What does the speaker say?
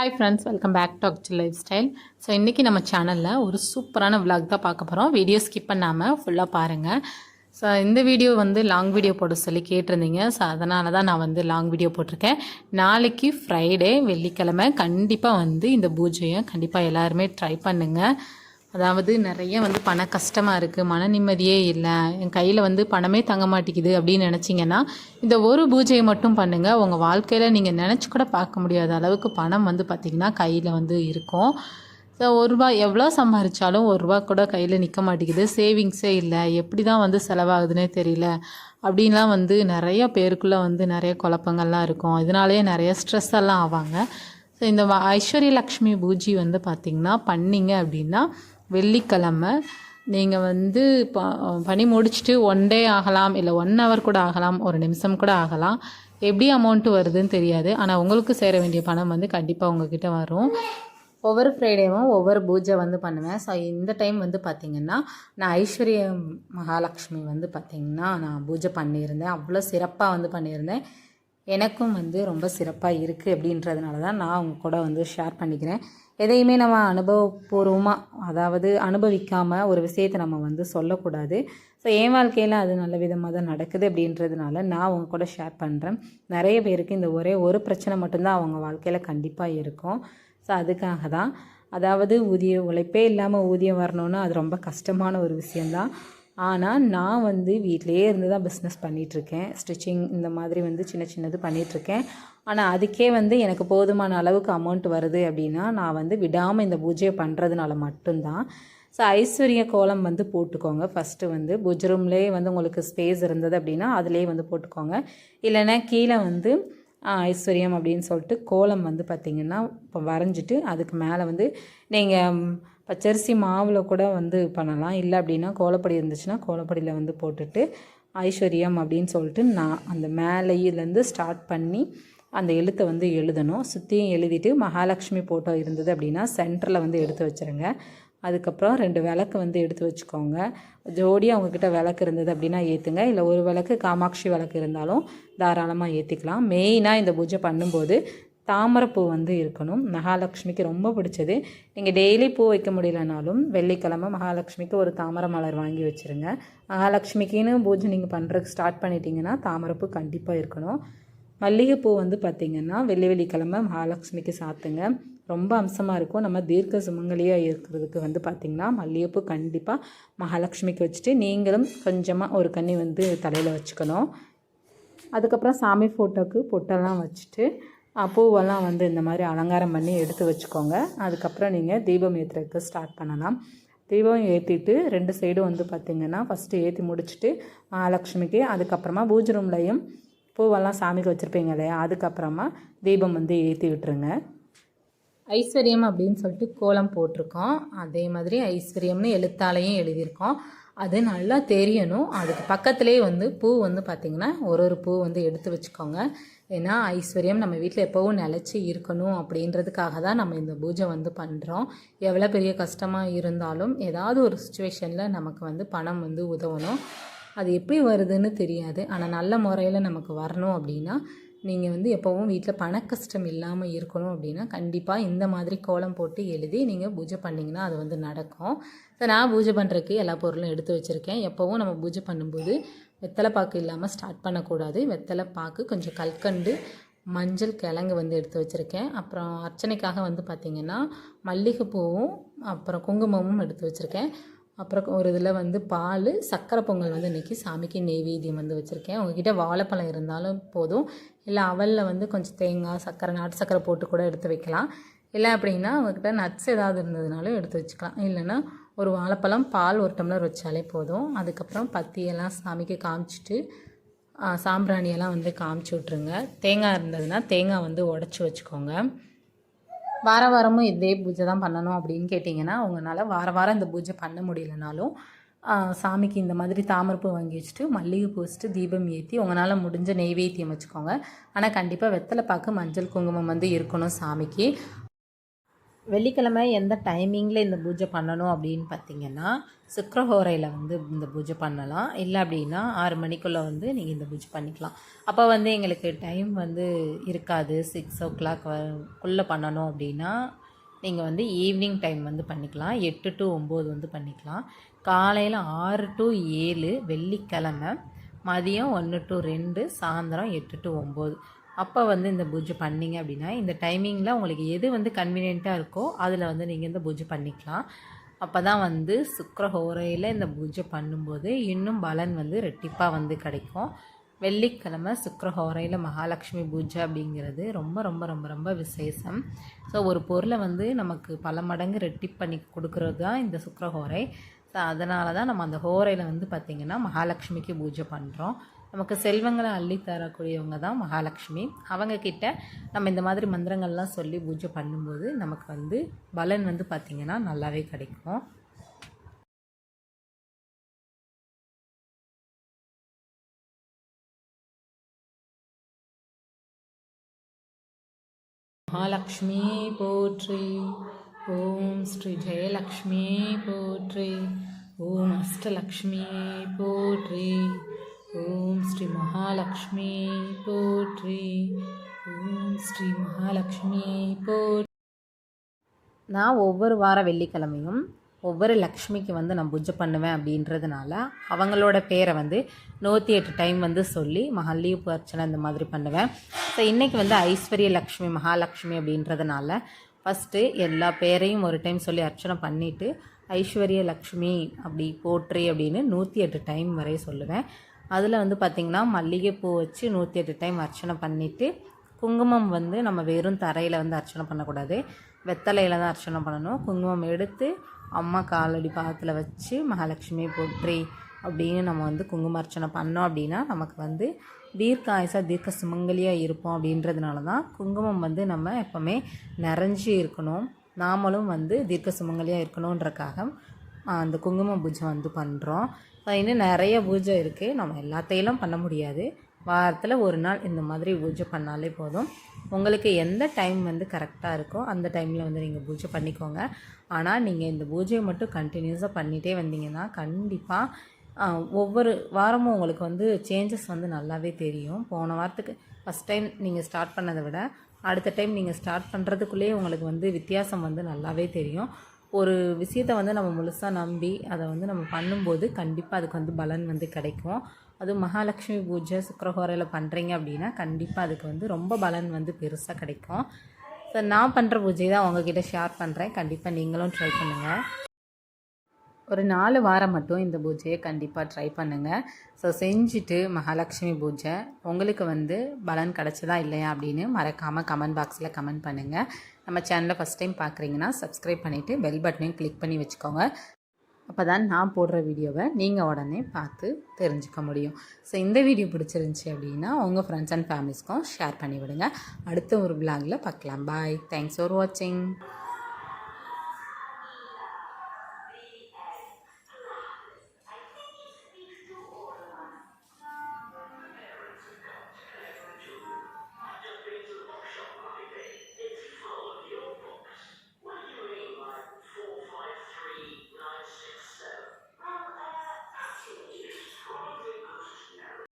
Hi friends welcome back to Axel life style so இன்றைக்கி நம்ம சேனலில் ஒரு சூப்பரான விலாக் தான் பார்க்க போகிறோம் வீடியோ ஸ்கிப் பண்ணாமல் ஃபுல்லாக பாருங்கள் ஸோ இந்த வீடியோ வந்து லாங் வீடியோ போட சொல்லி கேட்டிருந்தீங்க. ஸோ அதனால தான் நான் வந்து லாங் வீடியோ போட்டிருக்கேன். நாளைக்கு ஃப்ரைடே வெள்ளிக்கிழமை கண்டிப்பாக வந்து இந்த பூஜையை கண்டிப்பாக எல்லாருமே ட்ரை பண்ணுங்கள் அதாவது நிறைய வந்து பண கஷ்டமாக இருக்குது மன நிம்மதியே இல்லை என் கையில் வந்து பணமே தங்க மாட்டேங்குது அப்படின்னு நினச்சிங்கன்னா இந்த ஒரு பூஜையை மட்டும் பண்ணுங்கள் உங்கள் வாழ்க்கையில் நீங்கள் நினச்சி கூட பார்க்க முடியாத அளவுக்கு பணம் வந்து பார்த்திங்கன்னா கையில் வந்து இருக்கும். ஸோ ஒரு ரூபா எவ்வளோ சம்பாரிச்சாலும் ஒரு ரூபா கூட கையில் நிற்க மாட்டேங்குது. சேவிங்ஸே இல்லை. எப்படி தான் வந்து செலவாகுதுன்னே தெரியல. அப்படின்லாம் வந்து நிறைய பேருக்குள்ளே வந்து நிறைய குழப்பங்கள்லாம் இருக்கும். இதனாலேயே நிறைய ஸ்ட்ரெஸ் எல்லாம் ஆவாங்க. ஸோ இந்த வ- ஐஸ்வர்ய லக்ஷ்மி பூஜை வந்து பார்த்திங்கன்னா பண்ணீங்க அப்படின்னா வெள்ளிக்கிழமை. நீங்கள் வந்து ப பணி முடிச்சுட்டு ஒன் டே ஆகலாம் இல்லை ஒன் ஹவர் கூட ஆகலாம் ஒரு நிமிஷம் கூட ஆகலாம். எப்படி அமௌண்ட்டு வருதுன்னு தெரியாது. ஆனால் உங்களுக்கு சேர வேண்டிய பணம் வந்து கண்டிப்பாக உங்ககிட்ட வரும். ஒவ்வொரு ஃப்ரைடேவும் ஒவ்வொரு பூஜை வந்து பண்ணுவேன். ஸோ இந்த டைம் வந்து பார்த்திங்கன்னா நான் ஐஸ்வர்ய மகாலட்சுமி வந்து பார்த்திங்கன்னா நான் பூஜை பண்ணியிருந்தேன். அவ்வளோ சிறப்பாக வந்து பண்ணியிருந்தேன். எனக்கும் வந்து ரொம்ப சிறப்பாக இருக்குது அப்படின்றதுனால தான் நான் அவங்க கூட வந்து ஷேர் பண்ணிக்கிறேன். எதையுமே நம்ம அனுபவபூர்வமாக அதாவது அனுபவிக்காமல் ஒரு விஷயத்தை நம்ம வந்து சொல்லக்கூடாது. ஸோ என் வாழ்க்கையில் அது நல்ல விதமாக தான் நடக்குது அப்படின்றதுனால நான் அவங்க கூட ஷேர் பண்ணுறேன் நிறைய பேருக்கு இந்த ஒரே ஒரு பிரச்சனை மட்டும்தான் அவங்க வாழ்க்கையில் கண்டிப்பாக இருக்கும். ஸோ அதுக்காக தான் அதாவது ஊதிய உழைப்பே இல்லாமல் ஊதியம் வரணும்னா அது ரொம்ப கஷ்டமான ஒரு விஷயந்தான் ஆனால் நான் வந்து வீட்டிலேயே இருந்து தான் பிஸ்னஸ் பண்ணிகிட்ருக்கேன் ஸ்டிச்சிங் இந்த மாதிரி வந்து சின்ன சின்னது பண்ணிகிட்ருக்கேன் ஆனால் அதுக்கே வந்து எனக்கு போதுமான அளவுக்கு அமௌண்ட் வருது அப்படின்னா நான் வந்து விடாமல் இந்த பூஜையை பண்ணுறதுனால மட்டும்தான். ஸோ ஐஸ்வர்ய கோலம் வந்து போட்டுக்கோங்க. ஃபஸ்ட்டு வந்து பூஜை ரூம்லேயே வந்து உங்களுக்கு ஸ்பேஸ் இருந்தது அப்படின்னா அதிலே வந்து போட்டுக்கோங்க. இல்லைன்னா கீழே வந்து ஐஸ்வர்யம் அப்படின்னு சொல்லிட்டு கோலம் வந்து பார்த்திங்கன்னா இப்போ வரைஞ்சிட்டு அதுக்கு மேலே வந்து நீங்கள் பச்சரிசி மாவில் கூட வந்து பண்ணலாம். இல்லை அப்படின்னா கோலப்படி இருந்துச்சுன்னா கோலப்படியில் வந்து போட்டுட்டு ஐஸ்வர்யம் அப்படின்னு சொல்லிட்டு நான் அந்த மேலேயிலேருந்து ஸ்டார்ட் பண்ணி அந்த எழுத்தை வந்து எழுதணும். சுற்றியும் எழுதிட்டு மகாலட்சுமி போட்டோ இருந்தது அப்படின்னா சென்டரில் வந்து எடுத்து வச்சுருங்க. அதுக்கப்புறம் ரெண்டு விளக்கு வந்து எடுத்து வச்சுக்கோங்க. ஜோடியாக அவங்கக்கிட்ட விளக்கு இருந்தது அப்படின்னா ஏற்றுங்க இல்லை ஒரு விளக்கு காமாட்சி விளக்கு இருந்தாலும் தாராளமாக ஏற்றிக்கலாம் மெயினாக இந்த பூஜை பண்ணும்போது தாமரைப்பூ வந்து இருக்கணும். மகாலட்சுமிக்கு ரொம்ப பிடிச்சது. நீங்கள் டெய்லி பூ வைக்க முடியலனாலும் வெள்ளிக்கிழமை மகாலட்சுமிக்கு ஒரு தாமரை மலர் வாங்கி வச்சுருங்க. மகாலட்சுமிக்குன்னு பூஜை நீங்கள் பண்ணுறதுக்கு ஸ்டார்ட் பண்ணிட்டீங்கன்னா தாமரைப்பூ கண்டிப்பாக இருக்கணும். மல்லிகைப்பூ வந்து பார்த்திங்கன்னா வெள்ளி வெள்ளிக்கிழமை மகாலட்சுமிக்கு சாத்துங்க. ரொம்ப அம்சமாக இருக்கும். நம்ம தீர்க்க சுமங்கலியாக இருக்கிறதுக்கு வந்து பார்த்திங்கன்னா மல்லிகைப்பூ கண்டிப்பாக மகாலட்சுமிக்கு வச்சுட்டு நீங்களும் கொஞ்சமாக ஒரு கன்னி வந்து தலையில் வச்சுக்கணும். அதுக்கப்புறம் சாமி ஃபோட்டோக்கு பொட்டெல்லாம் வச்சுட்டு பூவெல்லாம் வந்து இந்த மாதிரி அலங்காரம் பண்ணி எடுத்து வச்சுக்கோங்க. அதுக்கப்புறம் நீங்கள் தீபம் ஏற்றுறதுக்கு ஸ்டார்ட் பண்ணலாம். தீபம் ஏற்றிட்டு ரெண்டு சைடும் வந்து பார்த்திங்கன்னா ஃபஸ்ட்டு ஏற்றி முடிச்சுட்டு மகாலட்சுமிக்கு அதுக்கப்புறமா பூஜை ரூம்லையும் பூவெல்லாம் சாமிக்கு வச்சுருப்பீங்க இல்லையா? அதுக்கப்புறமா தீபம் வந்து ஏற்றி விட்டுருங்க. ஐஸ்வர்யம் அப்படின்னு சொல்லிட்டு கோலம் போட்டிருக்கோம். அதே மாதிரி ஐஸ்வர்யம்னு எழுத்தாலையும் எழுதியிருக்கோம். அது நல்லா தெரியணும். அதுக்கு பக்கத்துலேயே வந்து பூ வந்து பார்த்திங்கன்னா ஒரு ஒரு பூ வந்து எடுத்து வச்சுக்கோங்க. ஏன்னா ஐஸ்வர்யம் நம்ம வீட்டில் எப்போவும் நிலச்சி இருக்கணும் அப்படின்றதுக்காக தான் நம்ம இந்த பூஜை வந்து பண்ணுறோம் எவ்வளோ பெரிய கஷ்டமாக இருந்தாலும் ஏதாவது ஒரு சுச்சுவேஷனில் நமக்கு வந்து பணம் வந்து உதவணும். அது எப்படி வருதுன்னு தெரியாது. ஆனால் நல்ல முறையில் நமக்கு வரணும் அப்படின்னா நீங்கள் வந்து எப்போவும் வீட்டில் பண கஷ்டம் இல்லாமல் இருக்கணும் அப்படின்னா கண்டிப்பாக இந்த மாதிரி கோலம் போட்டு எழுதி நீங்கள் பூஜை பண்ணிங்கன்னா அது வந்து நடக்கும். ஸோ நான் பூஜை பண்ணுறதுக்கு எல்லா பொருளும் எடுத்து வச்சுருக்கேன். எப்போவும் நம்ம பூஜை பண்ணும்போது வெத்தலை பாக்கு இல்லாமல் ஸ்டார்ட் பண்ணக்கூடாது. வெத்தலை பாக்கு கொஞ்சம் கல்கண்டு மஞ்சள் கிழங்கு வந்து எடுத்து வச்சுருக்கேன். அப்புறம் அர்ச்சனைக்காக வந்து பார்த்திங்கன்னா மல்லிகைப்பூவும் அப்புறம் குங்குமமும் எடுத்து வச்சுருக்கேன். அப்புறம் ஒரு இதில் வந்து பால் சக்கரை பொங்கல் வந்து இன்றைக்கி சாமிக்கு நெய்வேத்தியம் வந்து வச்சுருக்கேன். உங்ககிட்ட வாழைப்பழம் இருந்தாலும் போதும். இல்லை அவலில் வந்து கொஞ்சம் தேங்காய் சக்கரை நாட்டு சக்கரை போட்டு கூட எடுத்து வைக்கலாம். இல்லை அப்படின்னா உங்ககிட்ட நட்ஸ் ஏதாவது இருந்ததுனாலும் எடுத்து வச்சுக்கலாம். இல்லைன்னா ஒரு வாழைப்பழம் பால் ஒரு டம்ளர் வச்சாலே போதும். அதுக்கப்புறம் பத்தியெல்லாம் சாமிக்கு காமிச்சிட்டு சாம்பிராணியெல்லாம் வந்து காமிச்சு விட்ருங்க தேங்காய் இருந்ததுன்னா தேங்காய் வந்து உடச்சி வச்சுக்கோங்க. வார வாரமும் இதே பூஜை தான் பண்ணணும் அப்படின்னு கேட்டிங்கன்னா உங்களால் வார வாரம் இந்த பூஜை பண்ண முடியலனாலும் சாமிக்கு இந்த மாதிரி தாமரைப்பூ வாங்கி வச்சுட்டு மல்லிகைப்பூ வச்சுட்டு தீபம் ஏற்றி உங்களால் முடிஞ்ச நெய்வேத்தியம் வச்சுக்கோங்க. ஆனால் கண்டிப்பாக வெத்தலை பாக்கு மஞ்சள் குங்குமம் வந்து இருக்கணும் சாமிக்கு. வெள்ளிக்கிழமை எந்த டைமிங்கில் இந்த பூஜை பண்ணணும் அப்படின்னு பார்த்தீங்கன்னா சுக்கரஹோரையில் வந்து இந்த பூஜை பண்ணலாம். இல்லை அப்படின்னா ஆறு மணிக்குள்ளே வந்து நீங்கள் இந்த பூஜை பண்ணிக்கலாம். அப்போ வந்து எங்களுக்கு டைம் வந்து இருக்காது. சிக்ஸ் ஓ கிளாக் குள்ளே பண்ணணும் அப்படின்னா நீங்கள் வந்து ஈவினிங் டைம் வந்து பண்ணிக்கலாம். எட்டு டு ஒம்பது வந்து பண்ணிக்கலாம். காலையில் ஆறு டு ஏழு வெள்ளிக்கிழமை மதியம் ஒன்று டு ரெண்டு சாயந்தரம் எட்டு டு ஒம்பது அப்போ வந்து இந்த பூஜை பண்ணிங்க அப்படின்னா இந்த டைமிங்கில் உங்களுக்கு எது வந்து கன்வீனியண்ட்டாக இருக்கோ அதில் வந்து நீங்கள் இந்த பூஜை பண்ணிக்கலாம். அப்போ தான் வந்து சுக்கரஹோரையில் இந்த பூஜை பண்ணும்போது இன்னும் பலன் வந்து ரெட்டிப்பாக வந்து கிடைக்கும். வெள்ளிக்கிழமை சுக்கரஹோரையில் மகாலட்சுமி பூஜை அப்படிங்கிறது ரொம்ப ரொம்ப ரொம்ப ரொம்ப விசேஷம். ஸோ ஒரு பொருளை வந்து நமக்கு பல மடங்கு ரெட்டிப் பண்ணி கொடுக்கறது தான் இந்த சுக்கரஹோரை ஸோ அதனால தான் நம்ம அந்த ஹோரையில் வந்து பார்த்திங்கன்னா மகாலட்சுமிக்கு பூஜை பண்ணுறோம் நமக்கு செல்வங்களை அள்ளி தரக்கூடியவங்க தான் மகாலட்சுமி. அவங்கக்கிட்ட நம்ம இந்த மாதிரி மந்திரங்கள்லாம் சொல்லி பூஜை பண்ணும்போது நமக்கு வந்து பலன் வந்து பார்த்திங்கன்னா நல்லாவே கிடைக்கும். மகாலட்சுமி போற்றி ஓம் ஸ்ரீ ஜெயலக்ஷ்மி போற்றி ஓம் அஷ்டலக்ஷ்மி போற்றி. ஸ்ரீ மகாலட்சுமி போற்றி. ஓம் ஸ்ரீ மகாலட்சுமி போற்றி. நான் ஒவ்வொரு வார வெள்ளிக்கிழமையும் ஒவ்வொரு லக்ஷ்மிக்கு வந்து நான் பூஜை பண்ணுவேன் அப்படின்றதுனால அவங்களோட பேரை வந்து நூற்றி எட்டு டைம் வந்து சொல்லி மகாலீவு அர்ச்சனை இந்த மாதிரி பண்ணுவேன். ஸோ இன்றைக்கி வந்து ஐஸ்வர்ய லக்ஷ்மி மகாலட்சுமி அப்படின்றதுனால ஃபஸ்ட்டு எல்லா பேரையும் ஒரு டைம் சொல்லி அர்ச்சனை பண்ணிவிட்டு ஐஸ்வர்ய லக்ஷ்மி அப்படி போற்றி அப்படின்னு நூற்றி எட்டு டைம் வரை சொல்லுவேன். அதில் வந்து பார்த்திங்கன்னா மல்லிகைப்பூ வச்சு நூற்றி எட்டு டைம் அர்ச்சனை பண்ணிவிட்டு குங்குமம் வந்து நம்ம வெறும் தரையில் வந்து அர்ச்சனை பண்ணக்கூடாது. வெத்தலையில் தான் அர்ச்சனை பண்ணணும். குங்குமம் எடுத்து அம்மா காலடி பாதத்தில் வச்சு மகாலட்சுமி போற்றி அப்படின்னு நம்ம வந்து குங்கும அர்ச்சனை பண்ணோம் அப்படின்னா நமக்கு வந்து தீர்க்க ஆயுசாக தீர்க்க சுமங்கலியாக இருப்போம் அப்படின்றதுனால தான் குங்குமம் வந்து நம்ம எப்போவுமே நிறைஞ்சி இருக்கணும். நாமளும் வந்து தீர்க்க சுமங்கலியாக இருக்கணுன்றக்காக அந்த குங்கும பூஜை வந்து பண்ணுறோம் இன்னும் நிறைய பூஜை இருக்குது நம்ம எல்லாத்தையெல்லாம் பண்ண முடியாது. வாரத்தில் ஒரு நாள் இந்த மாதிரி பூஜை பண்ணாலே போதும். உங்களுக்கு எந்த டைம் வந்து கரெக்டாக இருக்கோ அந்த டைமில் வந்து நீங்கள் பூஜை பண்ணிக்கோங்க. ஆனால் நீங்கள் இந்த பூஜையை மட்டும் கண்டினியூஸாக பண்ணிகிட்டே வந்தீங்கன்னா கண்டிப்பாக ஒவ்வொரு வாரமும் உங்களுக்கு வந்து சேஞ்சஸ் வந்து நல்லாவே தெரியும். போன வாரத்துக்கு ஃபஸ்ட் டைம் நீங்கள் ஸ்டார்ட் பண்ணதை விட அடுத்த டைம் நீங்கள் ஸ்டார்ட் பண்ணுறதுக்குள்ளேயே உங்களுக்கு வந்து வித்தியாசம் வந்து நல்லாவே தெரியும். ஒரு விஷயத்தை வந்து நம்ம முழுசாக நம்பி அதை வந்து நம்ம பண்ணும்போது கண்டிப்பாக அதுக்கு வந்து பலன் வந்து கிடைக்கும். அதுவும் மகாலட்சுமி பூஜை சுக்கரஹோரையில் பண்ணுறீங்க அப்படின்னா கண்டிப்பாக அதுக்கு வந்து ரொம்ப பலன் வந்து பெருசாக கிடைக்கும். ஸோ நான் பண்ணுற பூஜை தான் உங்ககிட்ட ஷேர் பண்ணுறேன் கண்டிப்பாக நீங்களும் ட்ரை பண்ணுங்கள் ஒரு நாலு வாரம் மட்டும் இந்த பூஜையை கண்டிப்பாக ட்ரை பண்ணுங்கள் ஸோ செஞ்சுட்டு மகாலட்சுமி பூஜை உங்களுக்கு வந்து பலன் கிடச்சதா இல்லையா அப்படின்னு மறக்காமல் கமெண்ட் பாக்ஸில் கமெண்ட் பண்ணுங்கள் நம்ம சேனலை ஃபஸ்ட் டைம் பார்க்குறீங்கன்னா சப்ஸ்கிரைப் பண்ணிவிட்டு பெல் பட்டனையும் கிளிக் பண்ணி வச்சுக்கோங்க. அப்போ தான் நான் போடுற வீடியோவை நீங்கள் உடனே பார்த்து தெரிஞ்சுக்க முடியும். ஸோ இந்த வீடியோ பிடிச்சிருந்துச்சி அப்படின்னா உங்கள் ஃப்ரெண்ட்ஸ் அண்ட் ஃபேமிலிஸ்க்கும் ஷேர் பண்ணிவிடுங்க அடுத்த ஒரு பிளாகில் பார்க்கலாம். பாய் தேங்க்ஸ் ஃபார் வாட்சிங்